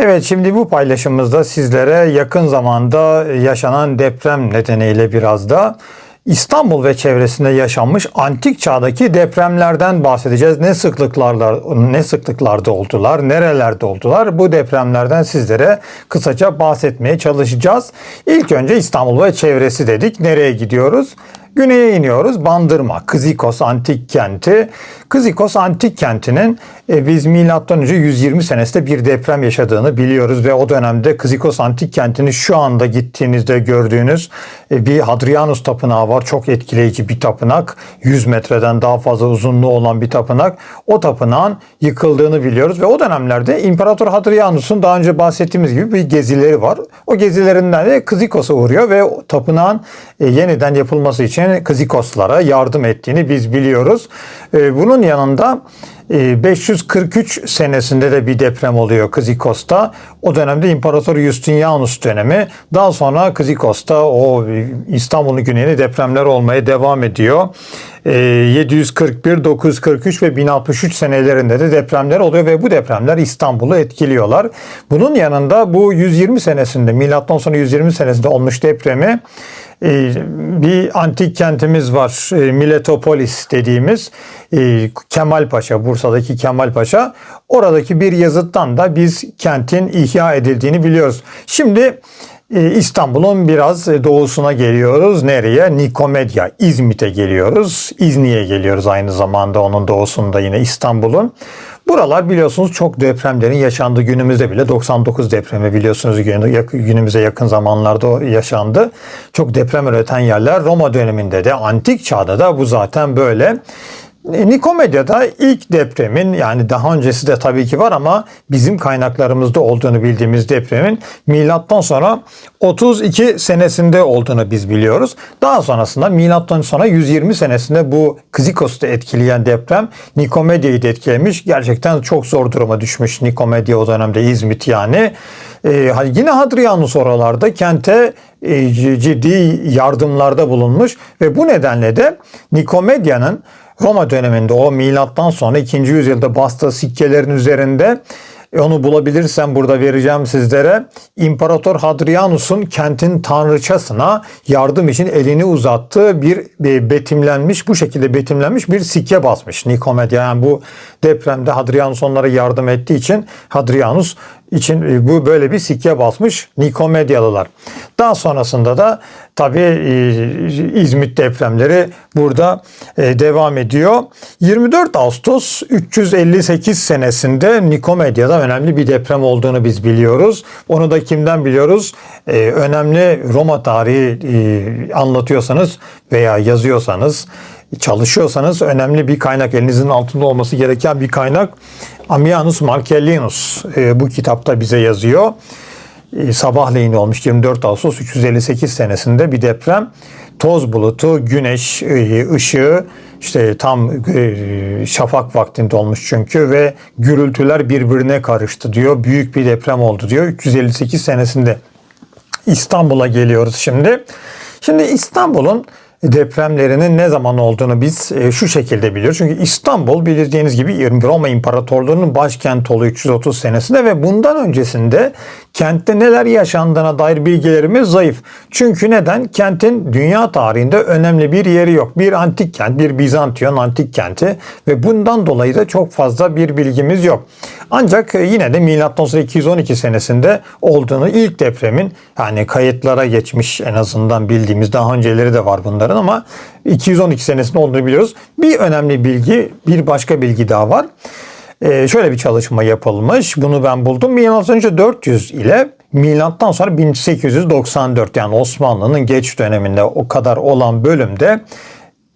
Evet şimdi bu paylaşımımızda sizlere yakın zamanda yaşanan deprem nedeniyle biraz da İstanbul ve çevresinde yaşanmış antik çağdaki depremlerden bahsedeceğiz. Ne sıklıklarla ne sıklıklarda oldular, nerelerde oldular? Bu depremlerden sizlere kısaca bahsetmeye çalışacağız. İlk önce İstanbul ve çevresi dedik. Nereye gidiyoruz? Güneye iniyoruz. Bandırma, Kızikos Antik Kenti. Kızikos Antik Kenti'nin e, biz milattan önce 120 senesinde bir deprem yaşadığını biliyoruz ve o dönemde Kızikos Antik Kenti'ni şu anda gittiğinizde gördüğünüz e, bir Hadrianus tapınağı var. Çok etkileyici bir tapınak. 100 metreden daha fazla uzunluğu olan bir tapınak. O tapınağın yıkıldığını biliyoruz ve o dönemlerde İmparator Hadrianus'un daha önce bahsettiğimiz gibi bir gezileri var. O gezilerinden de Kızikos'a uğruyor ve tapınağın e, yeniden yapılması için Kızikoslara yardım ettiğini biz biliyoruz. E, Bunun yanında e, 543 senesinde de bir deprem oluyor Kızikos'ta. O dönemde İmparator Justinianus dönemi. Daha sonra Kızikos'ta o İstanbul'un güneyine depremler olmaya devam ediyor. E, 741, 943 ve 1063 senelerinde de depremler oluyor ve bu depremler İstanbul'u etkiliyorlar. Bunun yanında bu 120 senesinde milattan sonra 120 senesinde olmuş depremi e, bir antik kentimiz var. E, Miletopolis dediğimiz e, Kemal Paşa, Bursa'daki Kemal Paşa. Oradaki bir yazıttan da biz kentin ihya edildiğini biliyoruz. Şimdi İstanbul'un biraz doğusuna geliyoruz. Nereye? Nikomedya, İzmit'e geliyoruz. İzni'ye geliyoruz aynı zamanda onun doğusunda yine İstanbul'un. Buralar biliyorsunuz çok depremlerin yaşandığı günümüzde bile 99 depremi biliyorsunuz günümüze yakın zamanlarda yaşandı. Çok deprem üreten yerler Roma döneminde de antik çağda da bu zaten böyle. Nikomedya'da ilk depremin yani daha öncesi de tabii ki var ama bizim kaynaklarımızda olduğunu bildiğimiz depremin milattan sonra 32 senesinde olduğunu biz biliyoruz. Daha sonrasında milattan sonra 120 senesinde bu Kızikos'ta etkileyen deprem Nikomedya'yı da etkilemiş. Gerçekten çok zor duruma düşmüş Nikomedya o dönemde İzmit yani. Ee, yine Hadrianus oralarda kente e, ciddi yardımlarda bulunmuş ve bu nedenle de Nikomedya'nın Roma döneminde o milattan sonra 2. yüzyılda bastığı sikkelerin üzerinde e, onu bulabilirsem burada vereceğim sizlere. İmparator Hadrianus'un kentin tanrıçasına yardım için elini uzattığı bir, bir betimlenmiş, bu şekilde betimlenmiş bir sikke basmış Nikomedya. Yani bu depremde Hadrianus onlara yardım ettiği için Hadrianus için e, bu böyle bir sikke basmış Nikomedyalılar. Daha sonrasında da tabi e, İzmit depremleri burada e, devam ediyor. 24 Ağustos 358 senesinde Nikomedya'da önemli bir deprem olduğunu biz biliyoruz. Onu da kimden biliyoruz? Önemli Roma tarihi anlatıyorsanız veya yazıyorsanız çalışıyorsanız önemli bir kaynak elinizin altında olması gereken bir kaynak Ammianus Marcellinus e, bu kitapta bize yazıyor. E, sabahleyin olmuş 24 Ağustos 358 senesinde bir deprem. Toz bulutu, güneş e, ışığı işte tam e, şafak vaktinde olmuş çünkü ve gürültüler birbirine karıştı diyor. Büyük bir deprem oldu diyor. 358 senesinde İstanbul'a geliyoruz şimdi. Şimdi İstanbul'un depremlerinin ne zaman olduğunu biz e, şu şekilde biliyoruz. Çünkü İstanbul bildiğiniz gibi Roma İmparatorluğu'nun başkenti oluyor 330 senesinde ve bundan öncesinde kentte neler yaşandığına dair bilgilerimiz zayıf. Çünkü neden? Kentin dünya tarihinde önemli bir yeri yok. Bir antik kent, bir Bizantiyon antik kenti ve bundan dolayı da çok fazla bir bilgimiz yok. Ancak e, yine de milattan sonra 212 senesinde olduğunu ilk depremin yani kayıtlara geçmiş en azından bildiğimiz daha önceleri de var bunların ama 212 senesinde olduğunu biliyoruz. Bir önemli bilgi, bir başka bilgi daha var. Ee, şöyle bir çalışma yapılmış. Bunu ben buldum. Milattan önce 400 ile milattan sonra 1894 yani Osmanlı'nın geç döneminde o kadar olan bölümde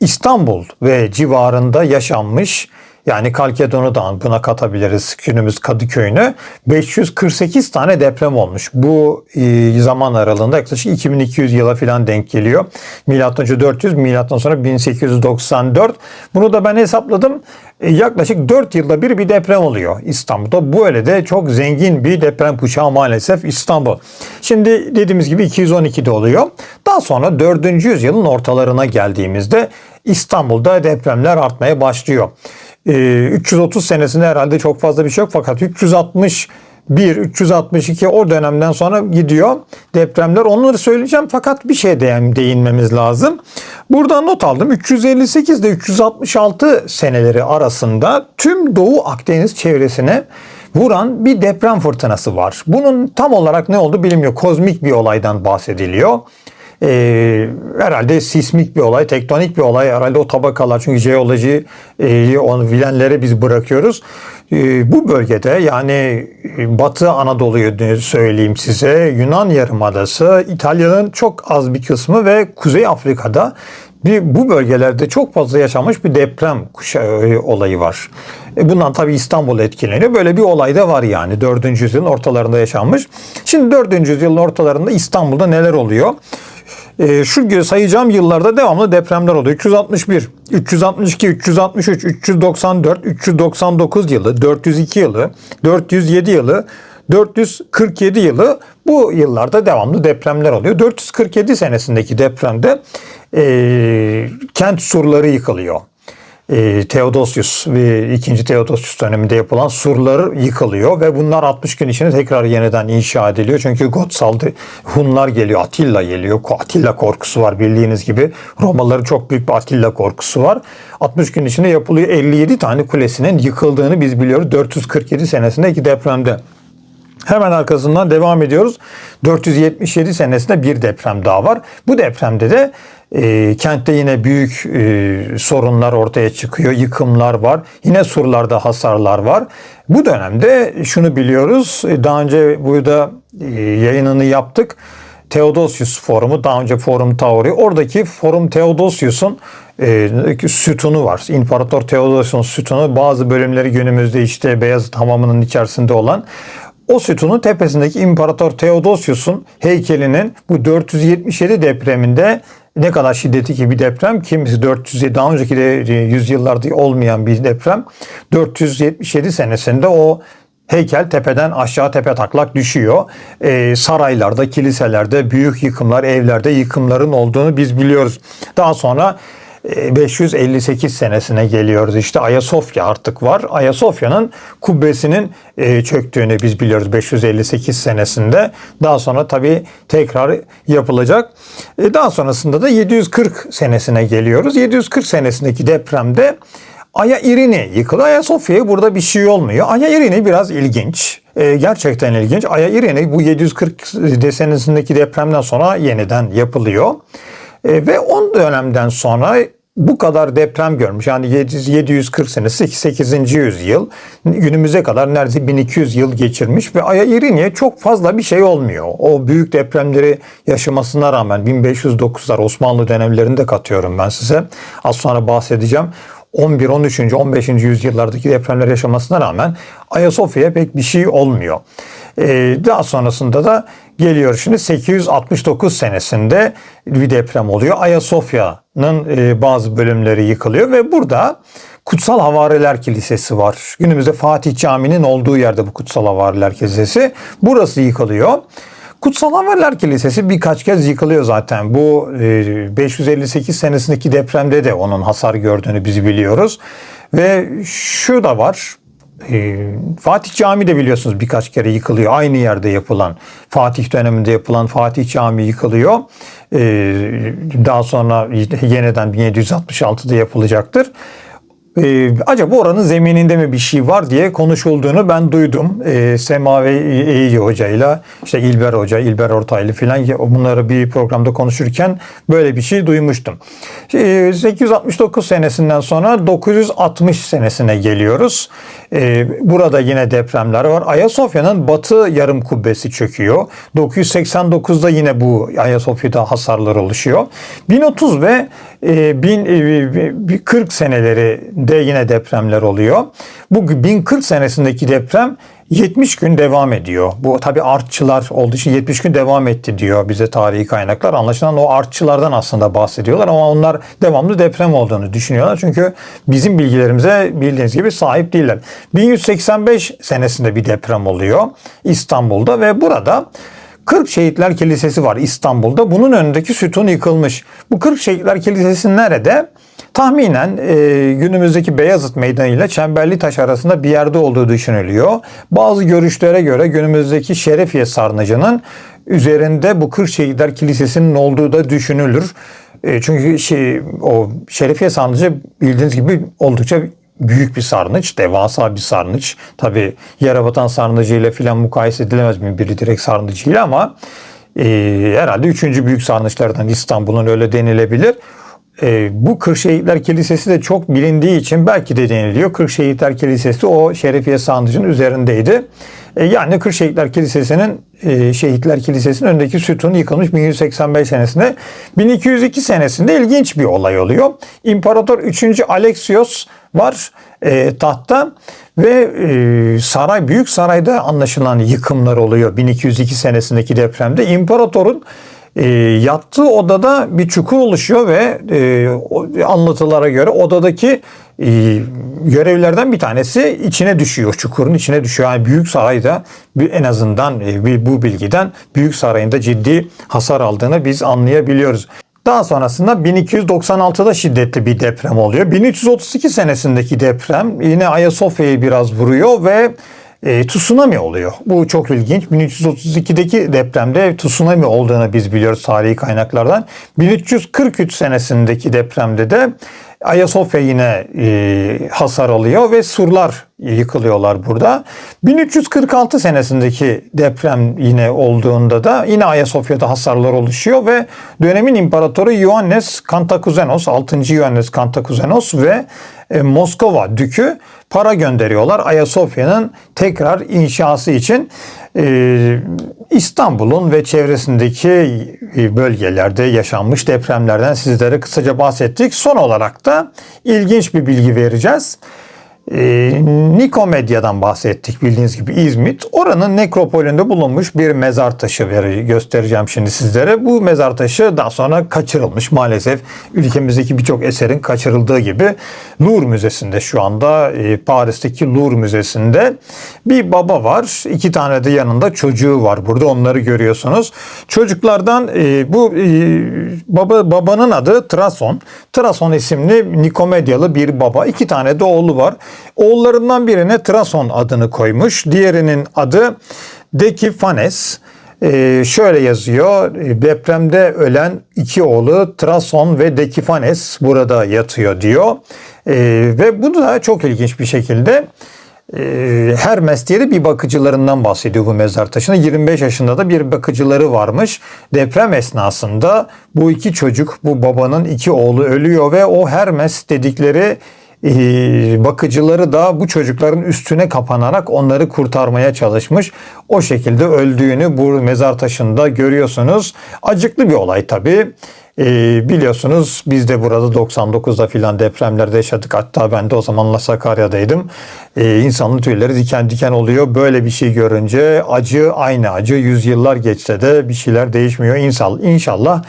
İstanbul ve civarında yaşanmış yani Kalkedon'u da buna katabiliriz günümüz Kadıköy'ünü. 548 tane deprem olmuş. Bu e, zaman aralığında yaklaşık 2200 yıla falan denk geliyor. Milattan önce 400, milattan sonra 1894. Bunu da ben hesapladım. E, yaklaşık 4 yılda bir bir deprem oluyor İstanbul'da. Bu öyle de çok zengin bir deprem kuşağı maalesef İstanbul. Şimdi dediğimiz gibi 212'de oluyor. Daha sonra 4. yüzyılın ortalarına geldiğimizde İstanbul'da depremler artmaya başlıyor. 330 ee, senesinde herhalde çok fazla bir şey yok fakat 360 1, 362 o dönemden sonra gidiyor depremler. Onları söyleyeceğim fakat bir değin, değinmemiz lazım. Burada not aldım. 358 ile 366 seneleri arasında tüm Doğu Akdeniz çevresine vuran bir deprem fırtınası var. Bunun tam olarak ne oldu bilinmiyor. Kozmik bir olaydan bahsediliyor. Ee, herhalde sismik bir olay, tektonik bir olay. Herhalde o tabakalar çünkü jeoloji e, onu bilenlere biz bırakıyoruz. Ee, bu bölgede yani Batı Anadolu'yu söyleyeyim size Yunan Yarımadası, İtalya'nın çok az bir kısmı ve Kuzey Afrika'da bir, bu bölgelerde çok fazla yaşanmış bir deprem kuşağı olayı var. E bundan tabii İstanbul etkileniyor. Böyle bir olay da var yani 4. yüzyılın ortalarında yaşanmış. Şimdi 4. yüzyılın ortalarında İstanbul'da neler oluyor? E, şu sayacağım yıllarda devamlı depremler oluyor. 361, 362, 363, 394, 399 yılı, 402 yılı, 407 yılı, 447 yılı bu yıllarda devamlı depremler oluyor. 447 senesindeki depremde e, kent surları yıkılıyor. E, Theodosius ve 2. Theodosius döneminde yapılan surlar yıkılıyor ve bunlar 60 gün içinde tekrar yeniden inşa ediliyor. Çünkü Gotsal Hunlar geliyor, Atilla geliyor. Atilla korkusu var bildiğiniz gibi. Romalıların çok büyük bir Atilla korkusu var. 60 gün içinde yapılıyor. 57 tane kulesinin yıkıldığını biz biliyoruz 447 senesindeki depremde. Hemen arkasından devam ediyoruz. 477 senesinde bir deprem daha var. Bu depremde de e, kentte yine büyük e, sorunlar ortaya çıkıyor. Yıkımlar var. Yine surlarda hasarlar var. Bu dönemde şunu biliyoruz. E, daha önce burada e, yayınını yaptık. Theodosius Forumu, daha önce Forum Tauri. Oradaki Forum Theodosius'un e, sütunu var. İmparator Theodosius'un sütunu bazı bölümleri günümüzde işte Beyazıt Hamamı'nın içerisinde olan o sütunun tepesindeki İmparator Theodosius'un heykelinin bu 477 depreminde ne kadar şiddetli bir deprem. Kimisi 407 daha önceki de yüzyıllarda olmayan bir deprem. 477 senesinde o heykel tepeden aşağı tepe taklak düşüyor. Ee, saraylarda, kiliselerde büyük yıkımlar, evlerde yıkımların olduğunu biz biliyoruz. Daha sonra 558 e, senesine geliyoruz. İşte Ayasofya artık var. Ayasofya'nın kubbesinin e, çöktüğünü biz biliyoruz 558 senesinde. Daha sonra tabii tekrar yapılacak. E, daha sonrasında da 740 senesine geliyoruz. 740 senesindeki depremde Aya İrini yıkılıyor. Ayasofya'ya burada bir şey olmuyor. Aya İrini biraz ilginç. gerçekten ilginç. Aya İrini bu 740 senesindeki depremden sonra yeniden yapılıyor. E, ve 10 dönemden sonra bu kadar deprem görmüş. Yani 740 senesi 8. yüzyıl günümüze kadar neredeyse 1200 yıl geçirmiş ve Aya İrini'ye çok fazla bir şey olmuyor. O büyük depremleri yaşamasına rağmen 1509'lar Osmanlı dönemlerinde katıyorum ben size. Az sonra bahsedeceğim. 11, 13. 15. yüzyıllardaki depremler yaşamasına rağmen Ayasofya'ya pek bir şey olmuyor. Ee, daha sonrasında da geliyor şimdi 869 senesinde bir deprem oluyor. Ayasofya'nın e, bazı bölümleri yıkılıyor ve burada Kutsal Havariler Kilisesi var. Günümüzde Fatih Camii'nin olduğu yerde bu Kutsal Havariler Kilisesi. Burası yıkılıyor. Kutsal Havariler Kilisesi birkaç kez yıkılıyor zaten. Bu 558 e, senesindeki depremde de onun hasar gördüğünü biz biliyoruz. Ve şu da var. E, Fatih Camii de biliyorsunuz birkaç kere yıkılıyor. Aynı yerde yapılan, Fatih döneminde yapılan Fatih Camii yıkılıyor. E, daha sonra yeniden 1766'da yapılacaktır. Ee, acaba oranın zemininde mi bir şey var diye konuşulduğunu ben duydum. Ee, Sema ve Eyici Hoca ile işte İlber Hoca, İlber Ortaylı filan bunları bir programda konuşurken böyle bir şey duymuştum. Ee, 869 senesinden sonra 960 senesine geliyoruz. Ee, burada yine depremler var. Ayasofya'nın batı yarım kubbesi çöküyor. 989'da yine bu Ayasofya'da hasarlar oluşuyor. 1030 ve e, 1040 e, seneleri de yine depremler oluyor. Bu 1040 senesindeki deprem 70 gün devam ediyor. Bu tabi artçılar olduğu için 70 gün devam etti diyor bize tarihi kaynaklar. Anlaşılan o artçılardan aslında bahsediyorlar ama onlar devamlı deprem olduğunu düşünüyorlar. Çünkü bizim bilgilerimize bildiğiniz gibi sahip değiller. 1185 senesinde bir deprem oluyor İstanbul'da ve burada 40 Şehitler Kilisesi var İstanbul'da. Bunun önündeki sütun yıkılmış. Bu 40 Şehitler Kilisesi nerede? Tahminen e, günümüzdeki Beyazıt Meydanı ile Çemberli Taş arasında bir yerde olduğu düşünülüyor. Bazı görüşlere göre günümüzdeki Şerefiye Sarnıcı'nın üzerinde bu Kırşehitler Kilisesi'nin olduğu da düşünülür. E, çünkü şey, o Şerefiye Sarnıcı bildiğiniz gibi oldukça büyük bir sarnıç, devasa bir sarnıç. Tabi Yerebatan Sarnıcı ile filan mukayese edilemez mi biri direkt sarnıcı ile ama e, herhalde üçüncü büyük sarnıçlardan İstanbul'un öyle denilebilir. E, bu Kırşehitler Kilisesi de çok bilindiği için belki de deniliyor. Kırşehitler Kilisesi o Şerefiye Sarnıcı'nın üzerindeydi. E, yani Kırşehitler Kilisesi'nin e, Şehitler Kilisesi'nin önündeki sütun yıkılmış 1185 senesinde. 1202 senesinde ilginç bir olay oluyor. İmparator 3. Alexios var e, tahtta ve e, saray Büyük Saray'da anlaşılan yıkımlar oluyor 1202 senesindeki depremde. İmparatorun e, yattığı odada bir çukur oluşuyor ve e, anlatılara göre odadaki e, görevlilerden bir tanesi içine düşüyor. Çukurun içine düşüyor. Yani Büyük Saray'da en azından e, bu bilgiden Büyük Saray'ın ciddi hasar aldığını biz anlayabiliyoruz. Daha sonrasında 1296'da şiddetli bir deprem oluyor. 1332 senesindeki deprem yine Ayasofya'yı biraz vuruyor ve e, tsunami oluyor. Bu çok ilginç. 1332'deki depremde tsunami olduğunu biz biliyoruz tarihi kaynaklardan. 1343 senesindeki depremde de Ayasofya yine e, hasar alıyor ve surlar yıkılıyorlar burada. 1346 senesindeki deprem yine olduğunda da yine Ayasofya'da hasarlar oluşuyor ve dönemin imparatoru Ioannes Kantakuzenos, 6. Ioannes Kantakuzenos ve e, Moskova dükü para gönderiyorlar Ayasofya'nın tekrar inşası için. E, İstanbul'un ve çevresindeki bölgelerde yaşanmış depremlerden sizlere kısaca bahsettik. Son olarak da ilginç bir bilgi vereceğiz. E, Nikomedya'dan bahsettik bildiğiniz gibi İzmit. Oranın nekropolünde bulunmuş bir mezar taşı göstereceğim şimdi sizlere. Bu mezar taşı daha sonra kaçırılmış maalesef. Ülkemizdeki birçok eserin kaçırıldığı gibi Louvre Müzesi'nde şu anda e, Paris'teki Louvre Müzesi'nde bir baba var. İki tane de yanında çocuğu var. Burada onları görüyorsunuz. Çocuklardan e, bu e, baba babanın adı Trason. Trason isimli Nikomedyalı bir baba. İki tane de oğlu var. Oğullarından birine Trason adını koymuş. Diğerinin adı Dekifanes. Ee, şöyle yazıyor. Depremde ölen iki oğlu Trason ve Dekifanes burada yatıyor diyor. Ee, ve bu da çok ilginç bir şekilde e, Hermes diye de bir bakıcılarından bahsediyor bu mezar taşına. 25 yaşında da bir bakıcıları varmış. Deprem esnasında bu iki çocuk, bu babanın iki oğlu ölüyor ve o Hermes dedikleri bakıcıları da bu çocukların üstüne kapanarak onları kurtarmaya çalışmış. O şekilde öldüğünü bu mezar taşında görüyorsunuz. Acıklı bir olay tabii. Ee, biliyorsunuz biz de burada 99'da filan depremlerde yaşadık. Hatta ben de o zamanla Sakarya'daydım. Ee, insanın tüyleri diken diken oluyor. Böyle bir şey görünce acı aynı acı. Yüzyıllar geçse de bir şeyler değişmiyor. İnşallah, inşallah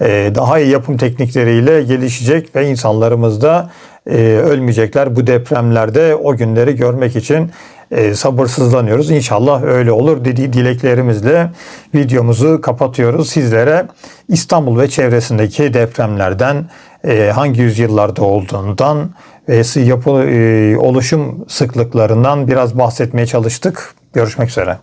e, daha iyi yapım teknikleriyle gelişecek ve insanlarımız da e, ölmeyecekler. Bu depremlerde o günleri görmek için e, sabırsızlanıyoruz. İnşallah öyle olur dediği dileklerimizle videomuzu kapatıyoruz. Sizlere İstanbul ve çevresindeki depremlerden e, hangi yüzyıllarda olduğundan ve yapı, e, oluşum sıklıklarından biraz bahsetmeye çalıştık. Görüşmek üzere.